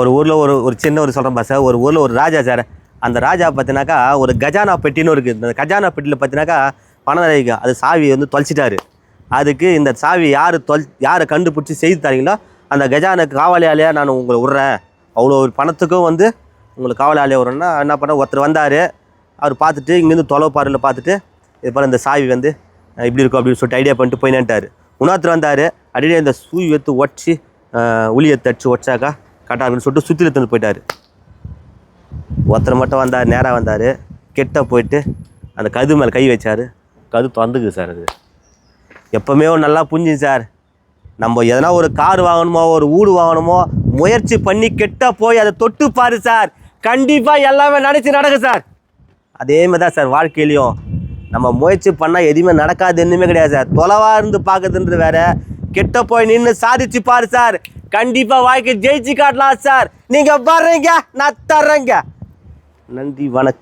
ஒரு ஊரில் ஒரு ஒரு சின்ன ஒரு சொல்கிறேன் சார் ஒரு ஊரில் ஒரு ராஜா சார். அந்த ராஜா பார்த்தினாக்கா ஒரு கஜானா பெட்டின்னு இருக்குது இந்த கஜானா பெட்டியில் பார்த்தினாக்கா பணம் நிறைய அது சாவி வந்து தொலைச்சிட்டாரு. அதுக்கு இந்த சாவி யார் தொல் யாரை கண்டுபிடிச்சி செய்து தரீங்களோ அந்த கஜானுக்கு காவலாளியாக நான் உங்களை விட்றேன். அவ்வளோ ஒரு பணத்துக்கும் வந்து உங்களுக்கு காவலாளியாக விட்றேன்னா என்ன பண்ண ஒருத்தர் வந்தார். அவர் பார்த்துட்டு இங்கேருந்து தொலைவு பார்த்துட்டு இது போல் இந்த சாவி வந்து இப்படி இருக்கும் அப்படின்னு சொல்லிட்டு ஐடியா பண்ணிட்டு போயினான்ட்டார். இன்னொருத்தர் வந்தார். அப்படியே இந்த சூய் எடுத்து ஒட்சி உளியை தச்சு ஒடச்சாக்கா கட்டா அப்படின்னு சொல்லிட்டு சுற்றி எடுத்துன்னு போயிட்டார். ஒருத்தர் மட்டும் வந்தார் நேராக வந்தார். கெட்ட போயிட்டு அந்த கது மேலே கை வச்சார். கது திறந்துக்குது சார் அது. எப்போவுமே நல்லா புரிஞ்சுது சார். நம்ம எதனா ஒரு கார் வாங்கணுமோ ஒரு வீடு வாங்கணுமோ முயற்சி பண்ணி கெட்ட போய் அதை தொட்டு பாரு சார். கண்டிப்பாக எல்லாமே நினச்சி நடக்கும் சார். அதே மாதிரி தான் சார் வாழ்க்கையிலையும். நம்ம முயற்சி பண்ணால் எதுவுமே நடக்காது என்னமே கிடையாது சார். தொலைவாக இருந்து பார்க்குறதுன்றது வேற. கெட்ட போய் நின்று சாதிச்சு பாரு சார். கண்டிப்பாக வாழ்க்கை ஜெயிச்சு காட்டலாம் சார். நீங்கள் வர்றீங்க நான் தர்றேங்க. நன்றி வணக்கம்.